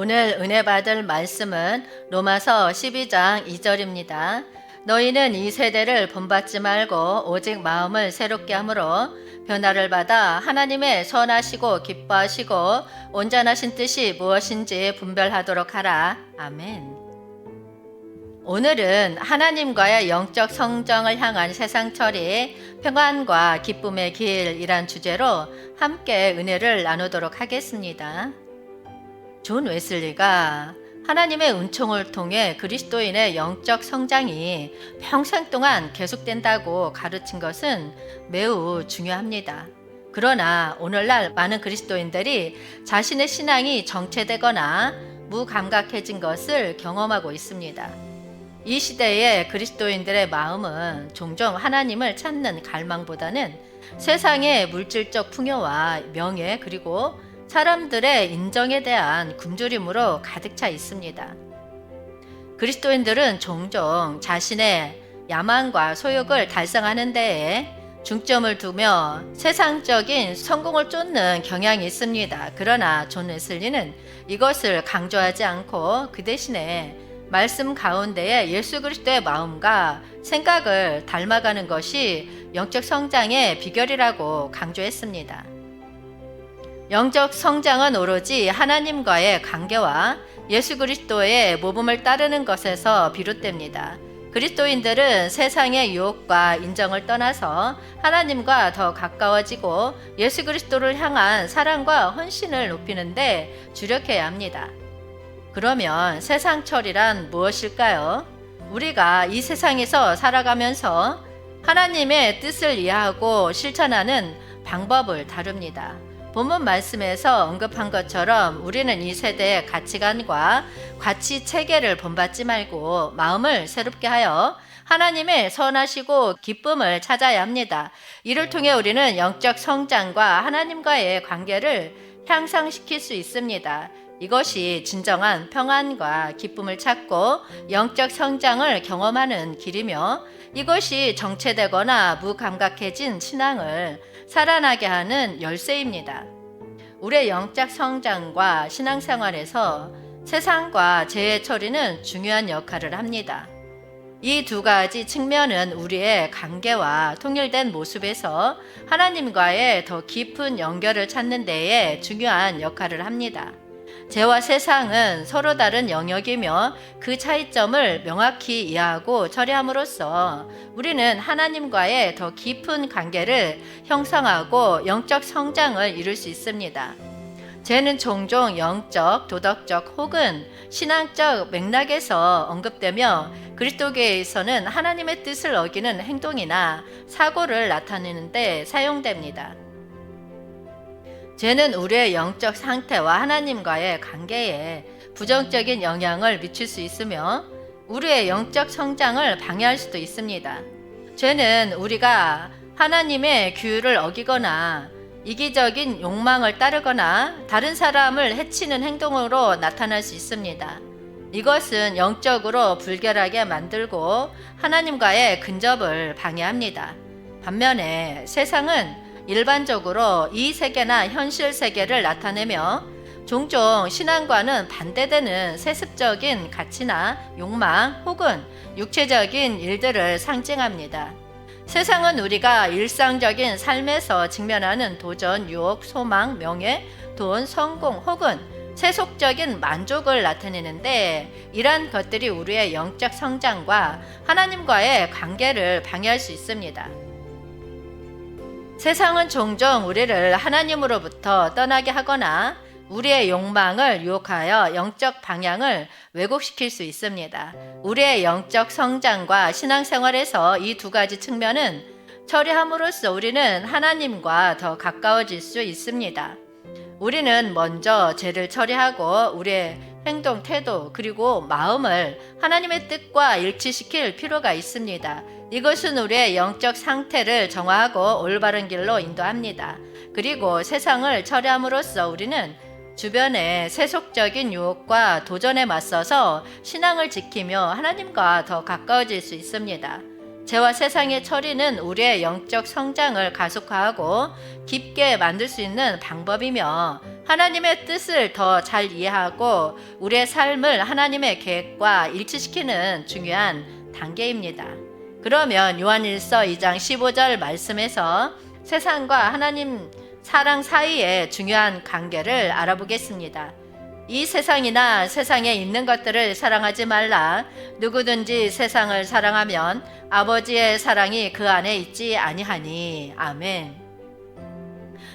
오늘 은혜 받을 말씀은 로마서 12장 2절입니다. 너희는 이 세대를 본받지 말고 오직 마음을 새롭게 함으로 변화를 받아 하나님의 선하시고 기뻐하시고 온전하신 뜻이 무엇인지 분별하도록 하라. 아멘. 오늘은 하나님과의 영적 성장을 향한 세상 처리, 평안과 기쁨의 길이란 주제로 함께 은혜를 나누도록 하겠습니다. 존 웨슬리가 하나님의 은총을 통해 그리스도인의 영적 성장이 평생 동안 계속된다고 가르친 것은 매우 중요합니다. 그러나 오늘날 많은 그리스도인들이 자신의 신앙이 정체되거나 무감각해진 것을 경험하고 있습니다. 이 시대의 그리스도인들의 마음은 종종 하나님을 찾는 갈망보다는 세상의 물질적 풍요와 명예 그리고 사람들의 인정에 대한 굶주림으로 가득 차 있습니다. 그리스도인들은 종종 자신의 야망과 소욕을 달성하는 데에 중점을 두며 세상적인 성공을 쫓는 경향이 있습니다. 그러나 존 웨슬리는 이것을 강조하지 않고 그 대신에 말씀 가운데에 예수 그리스도의 마음과 생각을 닮아가는 것이 영적 성장의 비결이라고 강조했습니다. 영적 성장은 오로지 하나님과의 관계와 예수 그리스도의 모범을 따르는 것에서 비롯됩니다. 그리스도인들은 세상의 유혹과 인정을 떠나서 하나님과 더 가까워지고 예수 그리스도를 향한 사랑과 헌신을 높이는데 주력해야 합니다. 그러면 세상 철이란 무엇일까요? 우리가 이 세상에서 살아가면서 하나님의 뜻을 이해하고 실천하는 방법을 다룹니다. 본문 말씀에서 언급한 것처럼 우리는 이 세대의 가치관과 가치 체계를 본받지 말고 마음을 새롭게 하여 하나님의 선하시고 기쁨을 찾아야 합니다. 이를 통해 우리는 영적 성장과 하나님과의 관계를 향상시킬 수 있습니다. 이것이 진정한 평안과 기쁨을 찾고 영적 성장을 경험하는 길이며 이것이 정체되거나 무감각해진 신앙을 살아나게 하는 열쇠입니다. 우리의 영적 성장과 신앙생활에서 세상과 재해 처리는 중요한 역할을 합니다. 이 두 가지 측면은 우리의 관계와 통일된 모습에서 하나님과의 더 깊은 연결을 찾는 데에 중요한 역할을 합니다. 죄와 세상은 서로 다른 영역이며 그 차이점을 명확히 이해하고 처리함으로써 우리는 하나님과의 더 깊은 관계를 형성하고 영적 성장을 이룰 수 있습니다. 죄는 종종 영적, 도덕적 혹은 신앙적 맥락에서 언급되며 그리스도교에서는 하나님의 뜻을 어기는 행동이나 사고를 나타내는데 사용됩니다. 죄는 우리의 영적 상태와 하나님과의 관계에 부정적인 영향을 미칠 수 있으며 우리의 영적 성장을 방해할 수도 있습니다. 죄는 우리가 하나님의 규율을 어기거나 이기적인 욕망을 따르거나 다른 사람을 해치는 행동으로 나타날 수 있습니다. 이것은 영적으로 불결하게 만들고 하나님과의 근접을 방해합니다. 반면에 세상은 일반적으로 이 세계나 현실 세계를 나타내며 종종 신앙과는 반대되는 세습적인 가치나 욕망 혹은 육체적인 일들을 상징합니다. 세상은 우리가 일상적인 삶에서 직면하는 도전, 유혹, 소망, 명예, 돈, 성공 혹은 세속적인 만족을 나타내는데 이러한 것들이 우리의 영적 성장과 하나님과의 관계를 방해할 수 있습니다. 세상은 종종 우리를 하나님으로부터 떠나게 하거나 우리의 욕망을 유혹하여 영적 방향을 왜곡시킬 수 있습니다. 우리의 영적 성장과 신앙생활에서 이 두 가지 측면은 처리함으로써 우리는 하나님과 더 가까워질 수 있습니다. 우리는 먼저 죄를 처리하고 우리의 행동, 태도, 그리고 마음을 하나님의 뜻과 일치시킬 필요가 있습니다. 이것은 우리의 영적 상태를 정화하고 올바른 길로 인도합니다. 그리고 세상을 처리함으로써 우리는 주변의 세속적인 유혹과 도전에 맞서서 신앙을 지키며 하나님과 더 가까워질 수 있습니다. 죄와 세상의 처리는 우리의 영적 성장을 가속화하고 깊게 만들 수 있는 방법이며 하나님의 뜻을 더 잘 이해하고 우리의 삶을 하나님의 계획과 일치시키는 중요한 단계입니다. 그러면 요한일서 2장 15절 말씀에서 세상과 하나님 사랑 사이의 중요한 관계를 알아보겠습니다. 이 세상이나 세상에 있는 것들을 사랑하지 말라. 누구든지 세상을 사랑하면 아버지의 사랑이 그 안에 있지 아니하니. 아멘.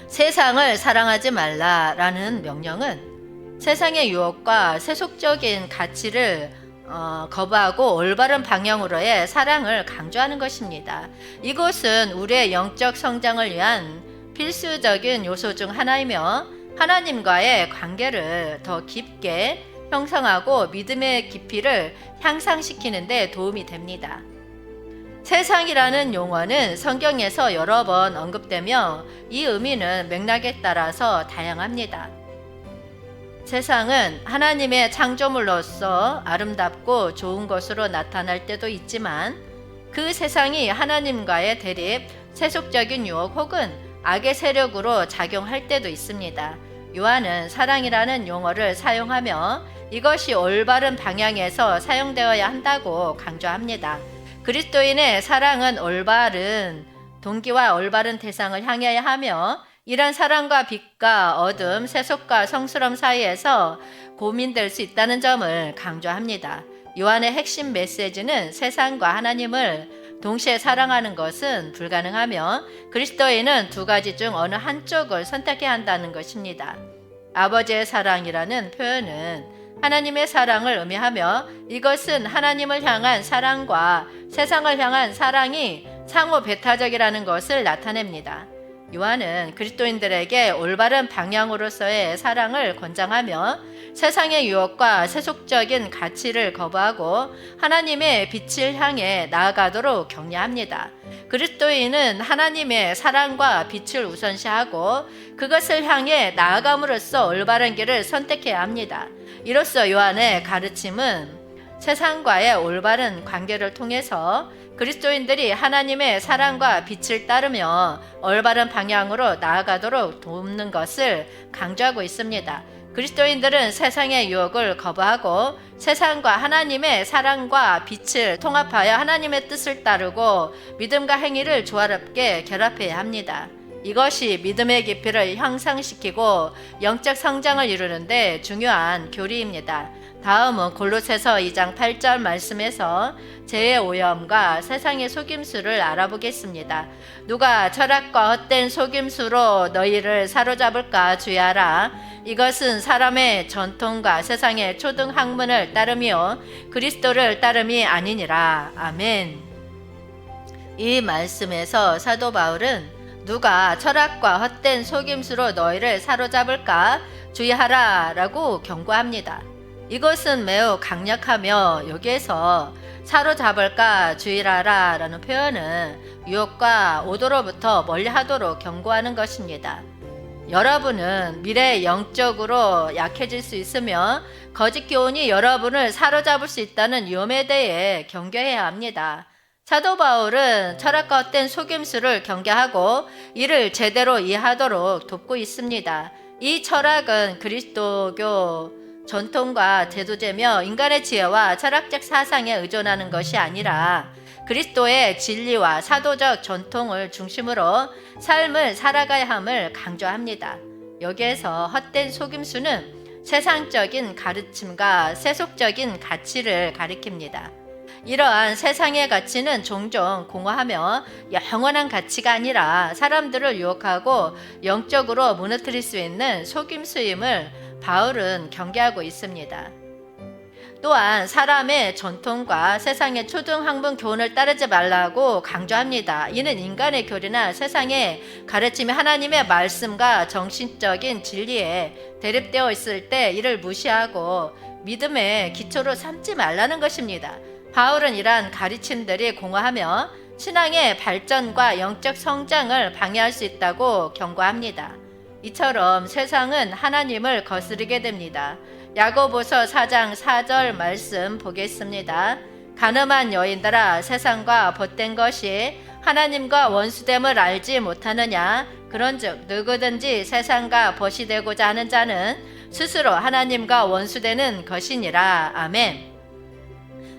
세상을 사랑하지 말라라는 명령은 세상의 유혹과 세속적인 가치를 어, 거부하고 올바른 방향으로의 사랑을 강조하는 것입니다. 이것은 우리의 영적 성장을 위한 필수적인 요소 중 하나이며 하나님과의 관계를 더 깊게 형성하고 믿음의 깊이를 향상시키는데 도움이 됩니다. 세상이라는 용어는 성경에서 여러 번 언급되며 이 의미는 맥락에 따라서 다양합니다. 세상은 하나님의 창조물로서 아름답고 좋은 것으로 나타날 때도 있지만 그 세상이 하나님과의 대립, 세속적인 유혹 혹은 악의 세력으로 작용할 때도 있습니다. 요한은 사랑이라는 용어를 사용하며 이것이 올바른 방향에서 사용되어야 한다고 강조합니다. 그리스도인의 사랑은 올바른 동기와 올바른 대상을 향해야 하며 이런 사랑과 빛과 어둠, 세속과 성스러움 사이에서 고민될 수 있다는 점을 강조합니다. 요한의 핵심 메시지는 세상과 하나님을 동시에 사랑하는 것은 불가능하며 그리스도인은 두 가지 중 어느 한쪽을 선택해야 한다는 것입니다. 아버지의 사랑이라는 표현은 하나님의 사랑을 의미하며 이것은 하나님을 향한 사랑과 세상을 향한 사랑이 상호 배타적이라는 것을 나타냅니다. 요한은 그리스도인들에게 올바른 방향으로서의 사랑을 권장하며 세상의 유혹과 세속적인 가치를 거부하고 하나님의 빛을 향해 나아가도록 격려합니다. 그리스도인은 하나님의 사랑과 빛을 우선시하고 그것을 향해 나아감으로써 올바른 길을 선택해야 합니다. 이로써 요한의 가르침은 세상과의 올바른 관계를 통해서 그리스도인들이 하나님의 사랑과 빛을 따르며 올바른 방향으로 나아가도록 돕는 것을 강조하고 있습니다. 그리스도인들은 세상의 유혹을 거부하고 세상과 하나님의 사랑과 빛을 통합하여 하나님의 뜻을 따르고 믿음과 행위를 조화롭게 결합해야 합니다. 이것이 믿음의 깊이를 향상시키고 영적 성장을 이루는데 중요한 교리입니다. 다음은 골로새서 2장 8절 말씀에서 죄의 오염과 세상의 속임수를 알아보겠습니다. 누가 철학과 헛된 속임수로 너희를 사로잡을까 주의하라. 이것은 사람의 전통과 세상의 초등 학문을 따르며 그리스도를 따름이 아니니라. 아멘. 이 말씀에서 사도 바울은 누가 철학과 헛된 속임수로 너희를 사로잡을까 주의하라 라고 경고합니다. 이것은 매우 강력하며 여기에서 사로잡을까 주의하라 라는 표현은 유혹과 오도로부터 멀리 하도록 경고하는 것입니다. 여러분은 미래 영적으로 약해질 수 있으며 거짓 교훈이 여러분을 사로잡을 수 있다는 위험에 대해 경계해야 합니다. 사도 바울은 철학과 헛된 속임수를 경계하고 이를 제대로 이해하도록 돕고 있습니다. 이 철학은 그리스도교 전통과 제도제며 인간의 지혜와 철학적 사상에 의존하는 것이 아니라 그리스도의 진리와 사도적 전통을 중심으로 삶을 살아가야 함을 강조합니다. 여기에서 헛된 속임수는 세상적인 가르침과 세속적인 가치를 가리킵니다. 이러한 세상의 가치는 종종 공허하며 영원한 가치가 아니라 사람들을 유혹하고 영적으로 무너뜨릴 수 있는 속임수임을 바울은 경계하고 있습니다. 또한 사람의 전통과 세상의 초등학문 교훈을 따르지 말라고 강조합니다. 이는 인간의 교리나 세상의 가르침이 하나님의 말씀과 정신적인 진리에 대립되어 있을 때 이를 무시하고 믿음의 기초로 삼지 말라는 것입니다. 바울은 이러한 가르침들이 공허하며 신앙의 발전과 영적 성장을 방해할 수 있다고 경고합니다. 이처럼 세상은 하나님을 거스르게 됩니다. 야고보서 4장 4절 말씀 보겠습니다. 가늠한 여인들아 세상과 벗된 것이 하나님과 원수됨을 알지 못하느냐 그런즉 누구든지 세상과 벗이 되고자 하는 자는 스스로 하나님과 원수되는 것이니라 아멘.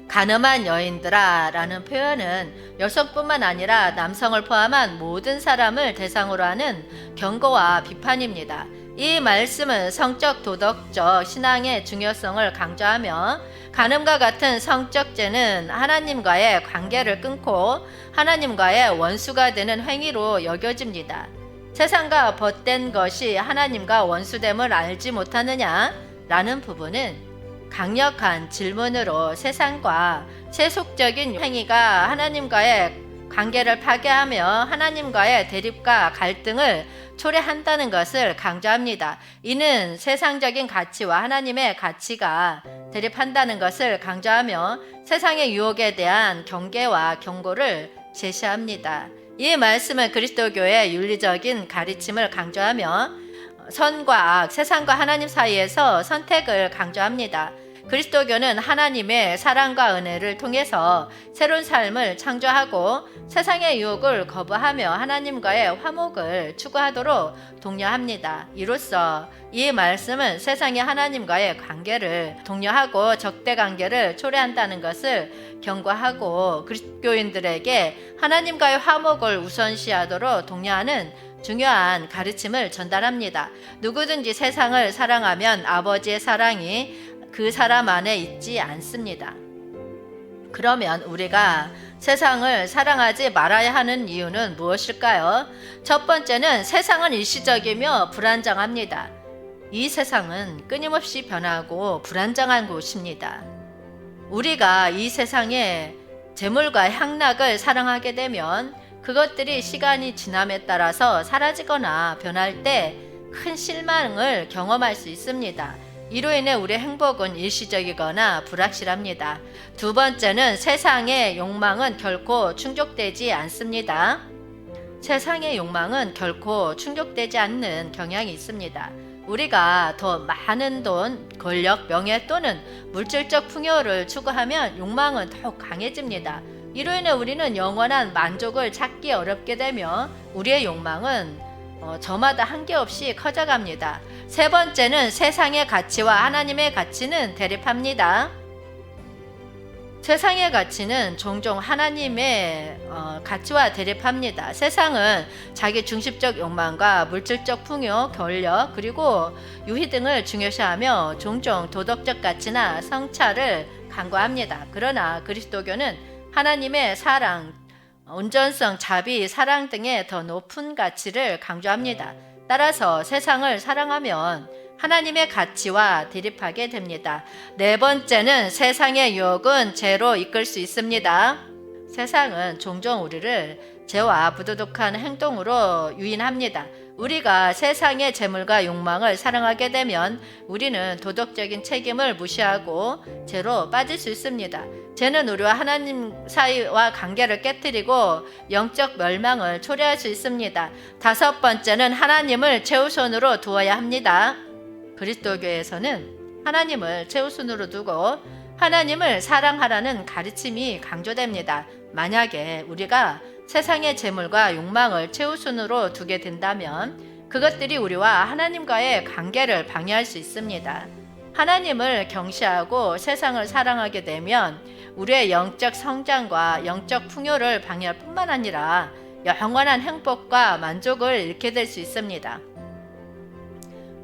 가늠한 여인들아 라는 표현은 여성뿐만 아니라 남성을 포함한 모든 사람을 대상으로 하는 경고와 비판입니다. 이 말씀은 성적 도덕적 신앙의 중요성을 강조하며 간음과 같은 성적 죄는 하나님과의 관계를 끊고 하나님과의 원수가 되는 행위로 여겨집니다. 세상과 벗된 것이 하나님과 원수됨을 알지 못하느냐? 라는 부분은 강력한 질문으로 세상과 세속적인 행위가 하나님과의 관계를 파괴하며 하나님과의 대립과 갈등을 초래한다는 것을 강조합니다. 이는 세상적인 가치와 하나님의 가치가 대립한다는 것을 강조하며 세상의 유혹에 대한 경계와 경고를 제시합니다. 이 말씀은 그리스도교의 윤리적인 가르침을 강조하며 선과 악, 세상과 하나님 사이에서 선택을 강조합니다. 그리스도교는 하나님의 사랑과 은혜를 통해서 새로운 삶을 창조하고 세상의 유혹을 거부하며 하나님과의 화목을 추구하도록 독려합니다. 이로써 이 말씀은 세상의 하나님과의 관계를 독려하고 적대 관계를 초래한다는 것을 경고하고 그리스도인들에게 하나님과의 화목을 우선시하도록 독려하는 중요한 가르침을 전달합니다. 누구든지 세상을 사랑하면 아버지의 사랑이 그 사람 안에 있지 않습니다. 그러면 우리가 세상을 사랑하지 말아야 하는 이유는 무엇일까요? 첫 번째는 세상은 일시적이며 불안정합니다. 이 세상은 끊임없이 변하고 불안정한 곳입니다. 우리가 이 세상에 재물과 향락을 사랑하게 되면 그것들이 시간이 지남에 따라서 사라지거나 변할 때 큰 실망을 경험할 수 있습니다. 이로 인해 우리의 행복은 일시적이거나 불확실합니다. 두 번째는 세상의 욕망은 결코 충족되지 않습니다. 세상의 욕망은 결코 충족되지 않는 경향이 있습니다. 우리가 더 많은 돈, 권력, 명예 또는 물질적 풍요를 추구하면 욕망은 더욱 강해집니다. 이로 인해 우리는 영원한 만족을 찾기 어렵게 되며 우리의 욕망은 어, 저마다 한계 없이 커져갑니다. 세 번째는 세상의 가치와 하나님의 가치는 대립합니다. 세상의 가치는 종종 하나님의 어, 가치와 대립합니다. 세상은 자기 중심적 욕망과 물질적 풍요, 권력, 그리고 유희 등을 중요시하며 종종 도덕적 가치나 성찰을 간과합니다. 그러나 그리스도교는 하나님의 사랑, 온전성, 자비, 사랑 등의 더 높은 가치를 강조합니다. 따라서 세상을 사랑하면 하나님의 가치와 대립하게 됩니다. 네 번째는 세상의 유혹은 죄로 이끌 수 있습니다. 세상은 종종 우리를 죄와 부도덕한 행동으로 유인합니다. 우리가 세상의 재물과 욕망을 사랑하게 되면 우리는 도덕적인 책임을 무시하고 죄로 빠질 수 있습니다. 죄는 우리와 하나님 사이와 관계를 깨뜨리고 영적 멸망을 초래할 수 있습니다. 다섯 번째는 하나님을 최우선으로 두어야 합니다. 그리스도교에서는 하나님을 최우선으로 두고 하나님을 사랑하라는 가르침이 강조됩니다. 만약에 우리가 세상의 재물과 욕망을 최우선으로 두게 된다면 그것들이 우리와 하나님과의 관계를 방해할 수 있습니다. 하나님을 경시하고 세상을 사랑하게 되면 우리의 영적 성장과 영적 풍요를 방해할 뿐만 아니라 영원한 행복과 만족을 잃게 될 수 있습니다.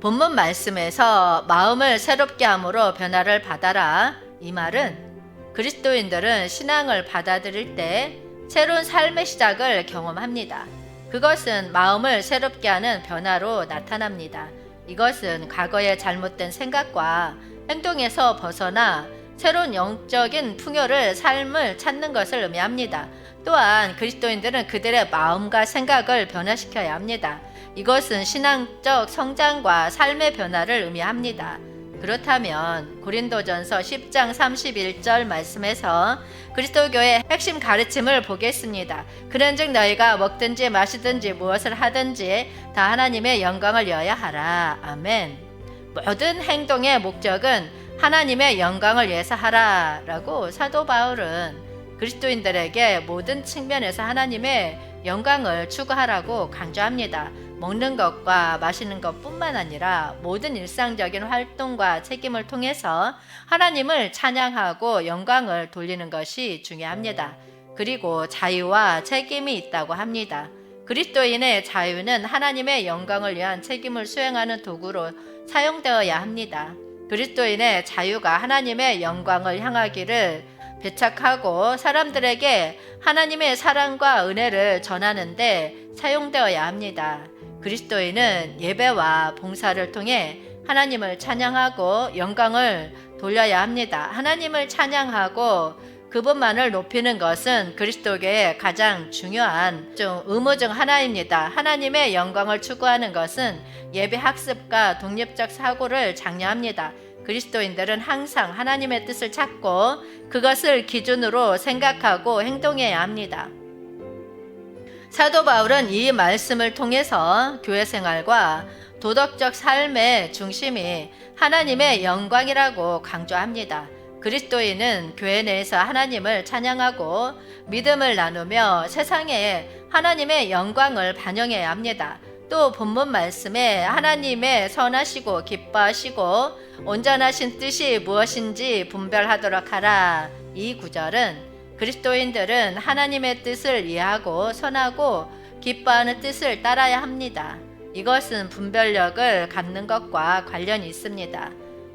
본문 말씀에서 마음을 새롭게 함으로 변화를 받아라. 이 말은 그리스도인들은 신앙을 받아들일 때 새로운 삶의 시작을 경험합니다. 그것은 마음을 새롭게 하는 변화로 나타납니다. 이것은 과거의 잘못된 생각과 행동에서 벗어나 새로운 영적인 풍요를 삶을 찾는 것을 의미합니다. 또한 그리스도인들은 그들의 마음과 생각을 변화시켜야 합니다. 이것은 신앙적 성장과 삶의 변화를 의미합니다. 그렇다면 고린도전서 10장 31절 말씀에서 그리스도교의 핵심 가르침을 보겠습니다. 그런즉 너희가 먹든지 마시든지 무엇을 하든지 다 하나님의 영광을 위하여 하라. 아멘. 모든 행동의 목적은 하나님의 영광을 위해서 하라라고 사도 바울은 그리스도인들에게 모든 측면에서 하나님의 영광을 추구하라고 강조합니다. 먹는 것과 마시는 것뿐만 아니라 모든 일상적인 활동과 책임을 통해서 하나님을 찬양하고 영광을 돌리는 것이 중요합니다. 그리고 자유와 책임이 있다고 합니다. 그리스도인의 자유는 하나님의 영광을 위한 책임을 수행하는 도구로 사용되어야 합니다. 그리스도인의 자유가 하나님의 영광을 향하기를 배착하고 사람들에게 하나님의 사랑과 은혜를 전하는데 사용되어야 합니다. 그리스도인은 예배와 봉사를 통해 하나님을 찬양하고 영광을 돌려야 합니다. 하나님을 찬양하고 그분만을 높이는 것은 그리스도교의 가장 중요한 좀 의무 중 하나입니다. 하나님의 영광을 추구하는 것은 예배 학습과 독립적 사고를 장려합니다. 그리스도인들은 항상 하나님의 뜻을 찾고 그것을 기준으로 생각하고 행동해야 합니다. 사도 바울은 이 말씀을 통해서 교회 생활과 도덕적 삶의 중심이 하나님의 영광이라고 강조합니다. 그리스도인은 교회 내에서 하나님을 찬양하고 믿음을 나누며 세상에 하나님의 영광을 반영해야 합니다. 또 본문 말씀에 하나님의 선하시고 기뻐하시고 온전하신 뜻이 무엇인지 분별하도록 하라. 이 구절은 그리스도인들은 하나님의 뜻을 이해하고 선하고 기뻐하는 뜻을 따라야 합니다. 이것은 분별력을 갖는 것과 관련이 있습니다.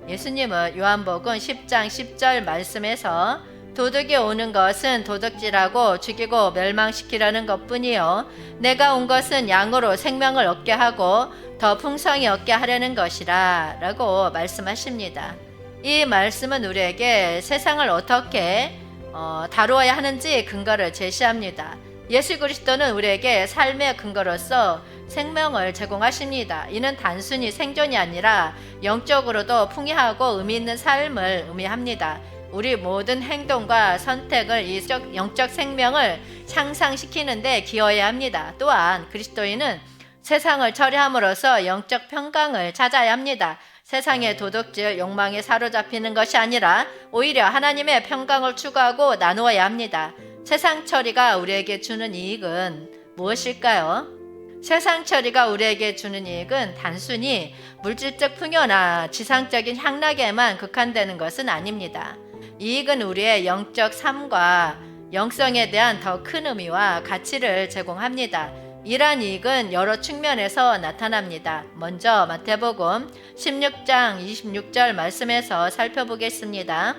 예수님은 요한복음 10장 10절 말씀에서 도둑이 오는 것은 도둑질하고 죽이고 멸망시키려는 것뿐이요 내가 온 것은 양으로 생명을 얻게 하고 더 풍성히 얻게 하려는 것이라 라고 말씀하십니다. 이 말씀은 우리에게 세상을 어떻게 어, 다루어야 하는지 근거를 제시합니다. 예수 그리스도는 우리에게 삶의 근거로서 생명을 제공하십니다. 이는 단순히 생존이 아니라 영적으로도 풍요하고 의미 있는 삶을 의미합니다. 우리 모든 행동과 선택을 이 영적 생명을 향상시키는데 기여해야 합니다. 또한 그리스도인은 세상을 처리함으로써 영적 평강을 찾아야 합니다. 세상의 도덕질, 욕망에 사로잡히는 것이 아니라 오히려 하나님의 평강을 추구하고 나누어야 합니다. 세상 처리가 우리에게 주는 이익은 무엇일까요? 세상 처리가 우리에게 주는 이익은 단순히 물질적 풍요나 지상적인 향락에만 국한되는 것은 아닙니다. 이익은 우리의 영적 삶과 영성에 대한 더 큰 의미와 가치를 제공합니다. 이러한 이익은 여러 측면에서 나타납니다. 먼저 마태복음 16장 26절 말씀에서 살펴보겠습니다.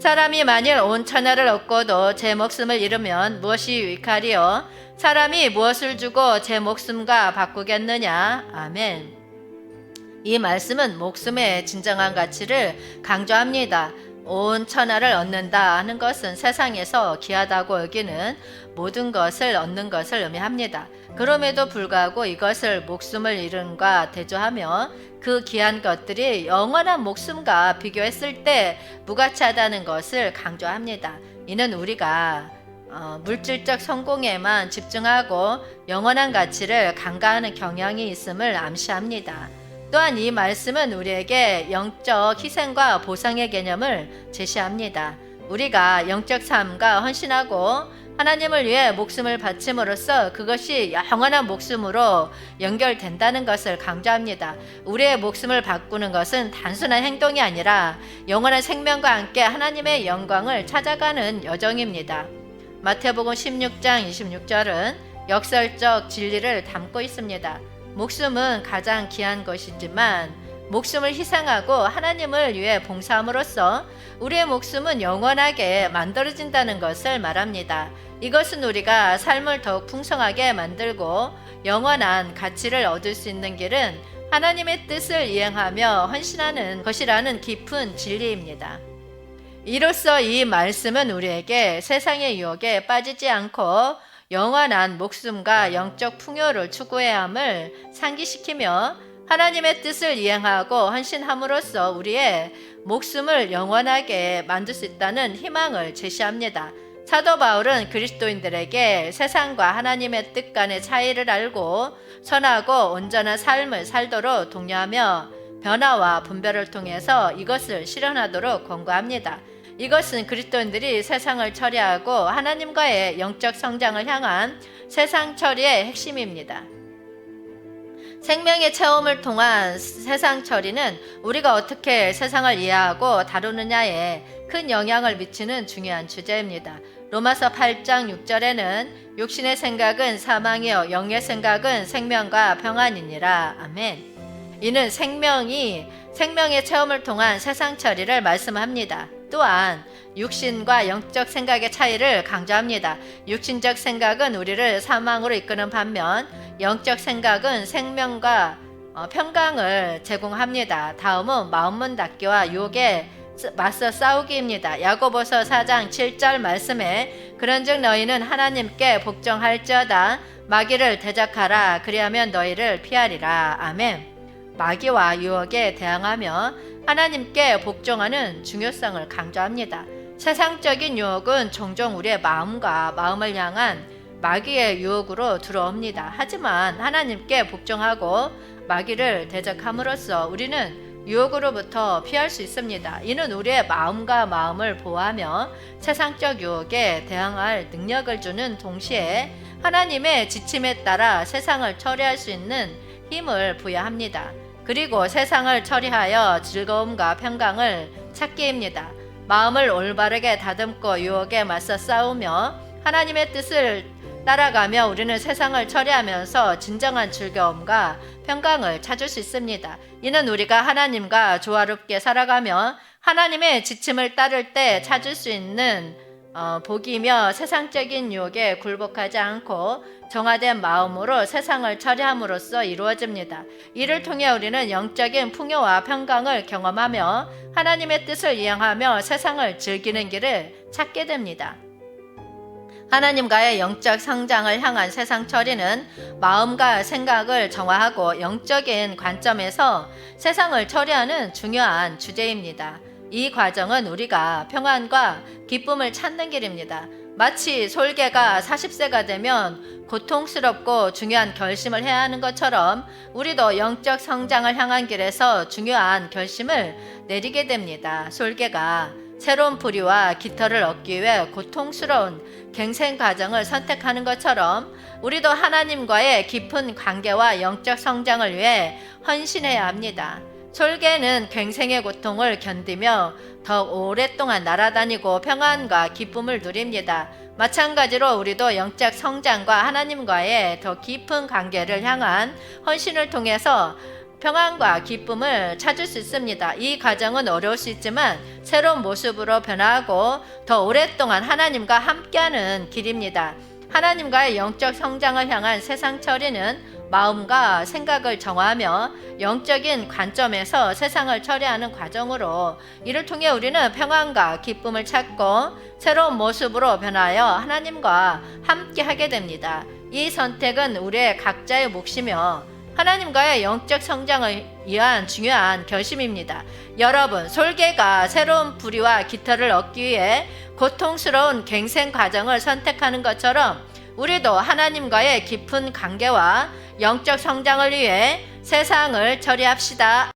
사람이 만일 온 천하를 얻고도 제 목숨을 잃으면 무엇이 유익하리요? 사람이 무엇을 주고 제 목숨과 바꾸겠느냐? 아멘. 이 말씀은 목숨의 진정한 가치를 강조합니다. 온 천하를 얻는다 하는 것은 세상에서 귀하다고 여기는 모든 것을 얻는 것을 의미합니다. 그럼에도 불구하고 이것을 목숨을 잃은과 대조하며 그 귀한 것들이 영원한 목숨과 비교했을 때 무가치하다는 것을 강조합니다. 이는 우리가 어, 물질적 성공에만 집중하고 영원한 가치를 간과하는 경향이 있음을 암시합니다. 또한 이 말씀은 우리에게 영적 희생과 보상의 개념을 제시합니다. 우리가 영적 삶과 헌신하고 하나님을 위해 목숨을 바침으로써 그것이 영원한 목숨으로 연결된다는 것을 강조합니다. 우리의 목숨을 바꾸는 것은 단순한 행동이 아니라 영원한 생명과 함께 하나님의 영광을 찾아가는 여정입니다. 마태복음 16장 26절은 역설적 진리를 담고 있습니다. 목숨은 가장 귀한 것이지만 목숨을 희생하고 하나님을 위해 봉사함으로써 우리의 목숨은 영원하게 만들어진다는 것을 말합니다. 이것은 우리가 삶을 더욱 풍성하게 만들고 영원한 가치를 얻을 수 있는 길은 하나님의 뜻을 이행하며 헌신하는 것이라는 깊은 진리입니다. 이로써 이 말씀은 우리에게 세상의 유혹에 빠지지 않고 영원한 목숨과 영적 풍요를 추구해야 함을 상기시키며 하나님의 뜻을 이행하고 헌신함으로써 우리의 목숨을 영원하게 만들 수 있다는 희망을 제시합니다. 사도 바울은 그리스도인들에게 세상과 하나님의 뜻 간의 차이를 알고 선하고 온전한 삶을 살도록 독려하며 변화와 분별을 통해서 이것을 실현하도록 권고합니다. 이것은 그리스도인들이 세상을 처리하고 하나님과의 영적 성장을 향한 세상 처리의 핵심입니다. 생명의 체험을 통한 세상 처리는 우리가 어떻게 세상을 이해하고 다루느냐에 큰 영향을 미치는 중요한 주제입니다. 로마서 8장 6절에는 육신의 생각은 사망이요 영의 생각은 생명과 평안이니라. 아멘. 이는 생명이 생명의 체험을 통한 세상 처리를 말씀합니다. 또한 육신과 영적 생각의 차이를 강조합니다. 육신적 생각은 우리를 사망으로 이끄는 반면 영적 생각은 생명과 어, 평강을 제공합니다. 다음은 마음문 닫기와 유혹에 쓰- 맞서 싸우기입니다. 야고보서 4장 7절 말씀에 그런즉 너희는 하나님께 복종할지어다 마귀를 대적하라 그리하면 너희를 피하리라. 아멘. 마귀와 유혹에 대항하며 하나님께 복종하는 중요성을 강조합니다. 세상적인 유혹은 종종 우리의 마음과 마음을 향한 마귀의 유혹으로 들어옵니다. 하지만 하나님께 복종하고 마귀를 대적함으로써 우리는 유혹으로부터 피할 수 있습니다. 이는 우리의 마음과 마음을 보호하며 세상적 유혹에 대항할 능력을 주는 동시에 하나님의 지침에 따라 세상을 처리할 수 있는 힘을 부여합니다. 그리고 세상을 처리하여 즐거움과 평강을 찾기입니다. 마음을 올바르게 다듬고 유혹에 맞서 싸우며 하나님의 뜻을 따라가며 우리는 세상을 처리하면서 진정한 즐거움과 평강을 찾을 수 있습니다. 이는 우리가 하나님과 조화롭게 살아가며 하나님의 지침을 따를 때 찾을 수 있는 어, 복이며 세상적인 유혹에 굴복하지 않고 정화된 마음으로 세상을 처리함으로써 이루어집니다. 이를 통해 우리는 영적인 풍요와 평강을 경험하며 하나님의 뜻을 이행하며 세상을 즐기는 길을 찾게 됩니다. 하나님과의 영적 성장을 향한 세상 처리는 마음과 생각을 정화하고 영적인 관점에서 세상을 처리하는 중요한 주제입니다. 이 과정은 우리가 평안과 기쁨을 찾는 길입니다. 마치 솔개가 40세가 되면 고통스럽고 중요한 결심을 해야 하는 것처럼 우리도 영적 성장을 향한 길에서 중요한 결심을 내리게 됩니다. 솔개가 새로운 뿌리와 깃털을 얻기 위해 고통스러운 갱생 과정을 선택하는 것처럼 우리도 하나님과의 깊은 관계와 영적 성장을 위해 헌신해야 합니다. 솔개는 갱생의 고통을 견디며 더 오랫동안 날아다니고 평안과 기쁨을 누립니다. 마찬가지로 우리도 영적 성장과 하나님과의 더 깊은 관계를 향한 헌신을 통해서 평안과 기쁨을 찾을 수 있습니다. 이 과정은 어려울 수 있지만 새로운 모습으로 변화하고 더 오랫동안 하나님과 함께하는 길입니다. 하나님과의 영적 성장을 향한 세상 처리는 마음과 생각을 정화하며 영적인 관점에서 세상을 처리하는 과정으로 이를 통해 우리는 평안과 기쁨을 찾고 새로운 모습으로 변하여 하나님과 함께 하게 됩니다. 이 선택은 우리의 각자의 몫이며 하나님과의 영적 성장을 위한 중요한 결심입니다. 여러분, 솔개가 새로운 부리와 깃털을 얻기 위해 고통스러운 갱생 과정을 선택하는 것처럼 우리도 하나님과의 깊은 관계와 영적 성장을 위해 세상을 처리합시다.